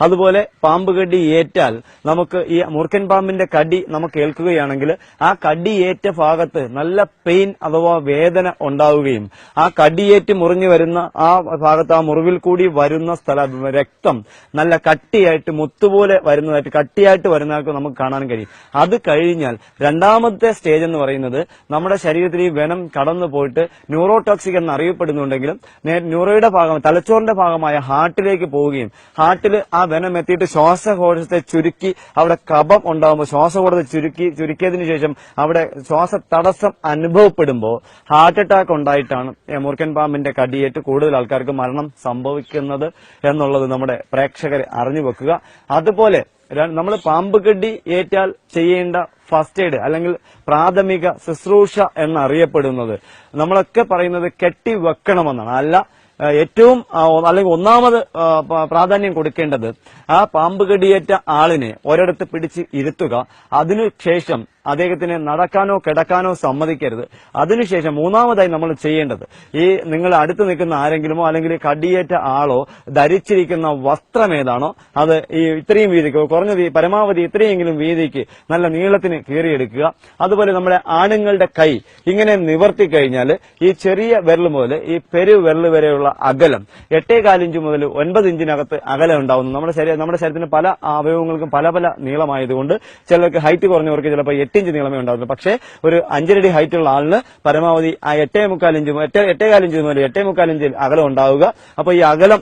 അതുപോലെ പാമ്പ് കടി ഏറ്റാൽ നമുക്ക് ഈ മുറുക്കൻ പാമ്പിന്റെ കടി നമുക്ക് ഏൽക്കുകയാണെങ്കിൽ ആ കടിയേറ്റ ഭാഗത്ത് നല്ല പെയിൻ അഥവാ വേദന ഉണ്ടാവുകയും ആ കടിയേറ്റ് മുറിഞ്ഞു വരുന്ന ആ ഭാഗത്ത് ആ മുറിവിൽ കൂടി വരുന്ന സ്ഥല രക്തം നല്ല കട്ടിയായിട്ട് മുത്തുപോലെ വരുന്നതായിട്ട് കട്ടിയായിട്ട് വരുന്നതായിട്ട് നമുക്ക് കാണാൻ കഴിയും. അത് കഴിഞ്ഞാൽ രണ്ടാമത്തെ സ്റ്റേജ് എന്ന് പറയുന്നത് നമ്മുടെ ശരീരത്തിൽ ഈ വെനം കടന്നു പോയിട്ട് ന്യൂറോടോക്സിക് എന്ന് അറിയപ്പെടുന്നുണ്ടെങ്കിലും ന്യൂറോയുടെ ഭാഗം തലച്ചോറിന്റെ ഭാഗമായ ഹാർട്ടിലേക്ക് പോവുകയും ഹാർട്ടിൽ ആ വെനം എത്തിയിട്ട് ശ്വാസകോശത്തെ ചുരുക്കി അവിടെ കപം ഉണ്ടാകുമ്പോൾ ശ്വാസകോശത്തെ ചുരുക്കി ചുരുക്കിയതിനു ശേഷം അവിടെ ശ്വാസ തടസ്സം അനുഭവപ്പെടുമ്പോൾ ഹാർട്ട് അറ്റാക്ക് ഉണ്ടായിട്ടാണ് ഈ മുറുക്കൻ പാമ്പിന്റെ കടിയേറ്റ് കൂടുതൽ ആൾക്കാർക്ക് മരണം സംഭവിക്കുന്നത് എന്നുള്ളത് നമ്മുടെ പ്രേക്ഷകരെ അറിഞ്ഞു വെക്കുക. അതുപോലെ നമ്മൾ പാമ്പ് കടി ഏറ്റാൽ ചെയ്യേണ്ട ഫസ്റ്റ് എയ്ഡ് അല്ലെങ്കിൽ പ്രാഥമിക ശുശ്രൂഷ എന്നറിയപ്പെടുന്നത് നമ്മളൊക്കെ പറയുന്നത് കെട്ടി വെക്കണമെന്നാണ് അല്ല ഏറ്റവും അല്ലെങ്കിൽ ഒന്നാമത് പ്രാധാന്യം കൊടുക്കേണ്ടത് ആ പാമ്പ് കടിയേറ്റ ആളിനെ ഒരിടത്ത് പിടിച്ച് ഇരുത്തുക. അതിനുശേഷം അദ്ദേഹത്തിന് നടക്കാനോ കിടക്കാനോ സമ്മതിക്കരുത്. അതിനുശേഷം മൂന്നാമതായി നമ്മൾ ചെയ്യേണ്ടത് ഈ നിങ്ങൾ അടുത്ത് നിൽക്കുന്ന ആരെങ്കിലുമോ അല്ലെങ്കിൽ കടിയേറ്റ ആളോ ധരിച്ചിരിക്കുന്ന വസ്ത്രം ഏതാണോ അത് ഈ ഇത്രയും വീതിക്ക് കുറഞ്ഞ വീ- പരമാവധി ഇത്രയെങ്കിലും വീതിക്ക് നല്ല നീളത്തിന് കീറിയെടുക്കുക. അതുപോലെ നമ്മുടെ ആണുങ്ങളുടെ കൈ ഇങ്ങനെ നിവർത്തി കഴിഞ്ഞാൽ ഈ ചെറിയ വിരൽ മുതൽ ഈ പെരു വിരൽ വരെയുള്ള അകലം എട്ടേ കാലിഞ്ച് മുതൽ ഒൻപത് ഇഞ്ചിനകത്ത് അകലം ഉണ്ടാവുന്നു. നമ്മുടെ ശരീരം നമ്മുടെ ശരീരത്തിന് പല അവയവങ്ങൾക്കും പല പല നീളമായതുകൊണ്ട് ചിലർക്ക് ഹൈറ്റ് കുറഞ്ഞവർക്ക് ചിലപ്പോൾ എട്ട് ഇഞ്ച് നീളമേ ഉണ്ടാവുള്ളൂ. പക്ഷേ ഒരു അഞ്ചരടി ഹൈറ്റ് ഉള്ള ആളിന് പരമാവധി ആ എട്ടേ മുക്കാൽ ഇഞ്ച് എട്ടേ എട്ടേകാൽ മുതൽ എട്ടേ മുക്കാൽ ഇഞ്ച് അകലം ഉണ്ടാവുക. അപ്പോൾ ഈ അകലം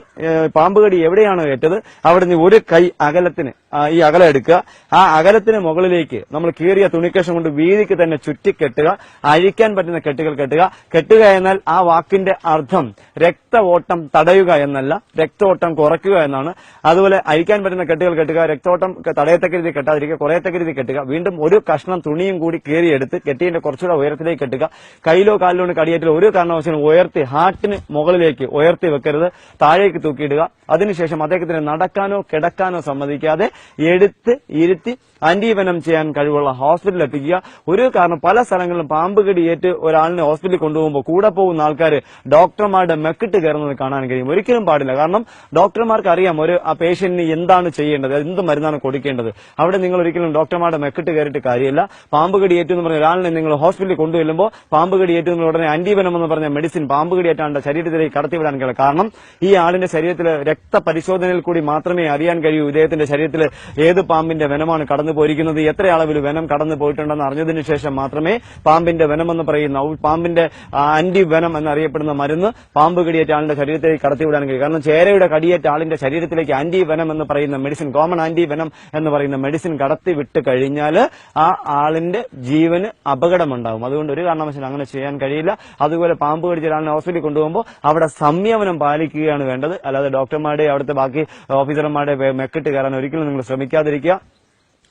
പാമ്പുകടി പാമ്പ് കടി എവിടെയാണോ ഏറ്റത് അവിടെ നിന്ന് ഒരു കൈ അകലത്തിന് ഈ അകലം എടുക്കുക. ആ അകലത്തിന് മുകളിലേക്ക് നമ്മൾ കീറിയ തുണിക്കഷം കൊണ്ട് വീതിക്ക് തന്നെ ചുറ്റി കെട്ടുക. അഴിക്കാൻ പറ്റുന്ന കെട്ടുകൾ കെട്ടുക. കെട്ടുക എന്നാൽ ആ വാക്കിന്റെ അർത്ഥം രക്ത ഓട്ടം തടയുക എന്നല്ല. രക്തോട്ടം കുറയ്ക്കുക എന്നാണ്. അതുപോലെ അഴിക്കാൻ പറ്റുന്ന കെട്ടുകൾ കെട്ടുക രക്തോട്ടം തടയത്തക്ക രീതി കെട്ടാതിരിക്കുക കുറയത്തക്ക രീതി കെട്ടുക. വീണ്ടും ഒരു കഷ്ണം തുണിയും കൂടി കീറിയെടുത്ത് കെട്ടിന്റെ കുറച്ചുകൂടെ ഉയരത്തിലേക്ക് കെട്ടുക. കയ്യിലോ കാലിലോ കടിയേറ്റിൽ ഒരു കാരണവശാലും ഉയർത്തി ഹാർട്ടിന് മുകളിലേക്ക് ഉയർത്തി വെക്കരുത്. താഴേക്ക് തൂക്കിയിടുക. അതിനുശേഷം അദ്ദേഹത്തിന് നടക്കാനോ കിടക്കാനോ സമ്മതിക്കാതെ എടുത്ത് ഇരുത്തി ആന്റിവനം ചെയ്യാൻ കഴിവുള്ള ഹോസ്പിറ്റലിൽ എത്തിക്കുക. ഒരു കാരണം പല സ്ഥലങ്ങളിലും പാമ്പ് കടിയേറ്റ് ഒരാളിനെ ഹോസ്പിറ്റലിൽ കൊണ്ടുപോകുമ്പോൾ കൂടെ പോകുന്ന ആൾക്കാർ ഡോക്ടർമാരുടെ മെക്കിട്ട് കയറുന്നത് കാണാൻ കഴിയും. ഒരിക്കലും പാടില്ല. കാരണം ഡോക്ടർമാർക്ക് അറിയാം ഒരു ആ പേഷ്യന്റിന് എന്താണ് ചെയ്യേണ്ടത് എന്ത് മരുന്നാണ് കൊടുക്കേണ്ടത്. അവിടെ നിങ്ങൾ ഒരിക്കലും ഡോക്ടർമാരുടെ മെക്കിട്ട് കയറിയിട്ട് കാര്യമില്ല. പാമ്പ് കടിയേറ്റു എന്ന് പറഞ്ഞ ഒരാളിനെ നിങ്ങൾ ഹോസ്പിറ്റലിൽ കൊണ്ടുവരുമ്പോൾ പാമ്പ് കടിയേറ്റു എന്ന് ഉടനെ ആന്റിവനം എന്ന് പറഞ്ഞ മെഡിസിൻ പാമ്പ് കടിയേറ്റാണ്ട് ശരീരത്തിലേക്ക് കടത്തിവിടാൻ കഴിയും കാരണം ഈ ആളിന്റെ ശരീരത്തിൽ രക്തപരിശോധനയിൽ കൂടി മാത്രമേ അറിയാൻ കഴിയൂ ഇദ്ദേഹത്തിന്റെ ശരീരത്തിൽ ഏത് പാമ്പിന്റെ വെനമാണ് കടന്നു പോയിരിക്കുന്നത് എത്ര അളവിൽ വെനം കടന്നു പോയിട്ടുണ്ടെന്ന് അറിഞ്ഞതിന് ശേഷം മാത്രമേ പാമ്പിന്റെ വെനം എന്ന് പറയുന്ന പാമ്പിന്റെ ആന്റി വെനം എന്നറിയപ്പെടുന്ന മരുന്ന് പാമ്പ് കടിയേറ്റ ആളിന്റെ ശരീരത്തിലേക്ക് കടത്തിവിടാൻ കഴിയും. കാരണം ചേരയുടെ കടിയേറ്റ ആളിന്റെ ശരീരത്തിലേക്ക് ആന്റി വെനം എന്ന് പറയുന്ന മെഡിസിൻ കോമൺ ആന്റി വെനം എന്ന് പറയുന്ന മെഡിസിൻ കടത്തി വിട്ട് കഴിഞ്ഞാൽ ആ ആളിന്റെ ജീവന് അപകടമുണ്ടാകും. അതുകൊണ്ട് ഒരു കാരണവശാലും അങ്ങനെ ചെയ്യാൻ കഴിയില്ല. അതുപോലെ പാമ്പ് കടിച്ച ഒരാളിനെ ഹോസ്പിറ്റലിൽ കൊണ്ടുപോകുമ്പോൾ അവിടെ സംയമനം പാലിക്കുകയാണ് വേണ്ടത്. അല്ലാതെ ഡോക്ടർമാരുടെ അവിടുത്തെ ബാക്കി ഓഫീസർമാരുടെ മെക്കിട്ട് കയറാൻ ഒരിക്കലും നിങ്ങൾ ശ്രമിക്കാതിരിക്കുക.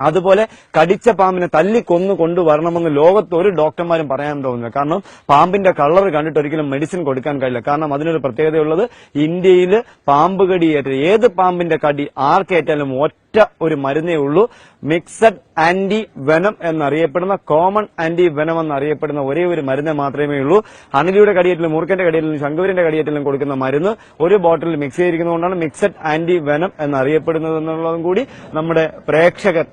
അതുപോലെ കടിച്ച പാമ്പിനെ തല്ലിക്കൊന്നു കൊണ്ടുവരണമെന്ന് ലോകത്ത് ഒരു ഡോക്ടർമാരും പറയാൻ തോന്നുന്നില്ല. കാരണം പാമ്പിന്റെ കളർ കണ്ടിട്ട് ഒരിക്കലും മെഡിസിൻ കൊടുക്കാൻ കഴിയില്ല. കാരണം അതിനൊരു പ്രത്യേകതയുള്ളത് ഇന്ത്യയിൽ പാമ്പ് കടിയേറ്റ ഏത് പാമ്പിന്റെ കടി ആർക്കേറ്റാലും ഒറ്റ ഒരു മരുന്നേ ഉള്ളൂ. മിക്സഡ് ആന്റി വെനം എന്നറിയപ്പെടുന്ന കോമൺ ആന്റി വെനം എന്നറിയപ്പെടുന്ന ഒരേ ഒരു മരുന്ന് മാത്രമേ ഉള്ളൂ. അണലിയുടെ കടിയേറ്റിലും മൂർക്കന്റെ കടിയേറ്റിലും ശങ്കുവരിന്റെ കടിയേറ്റിലും കൊടുക്കുന്ന മരുന്ന് ഒരു ബോട്ടിൽ മിക്സ് ചെയ്തിരിക്കുന്നതുകൊണ്ടാണ് മിക്സഡ് ആന്റി വെനം എന്നറിയപ്പെടുന്നത് എന്നുള്ളതും കൂടി നമ്മുടെ പ്രേക്ഷകർ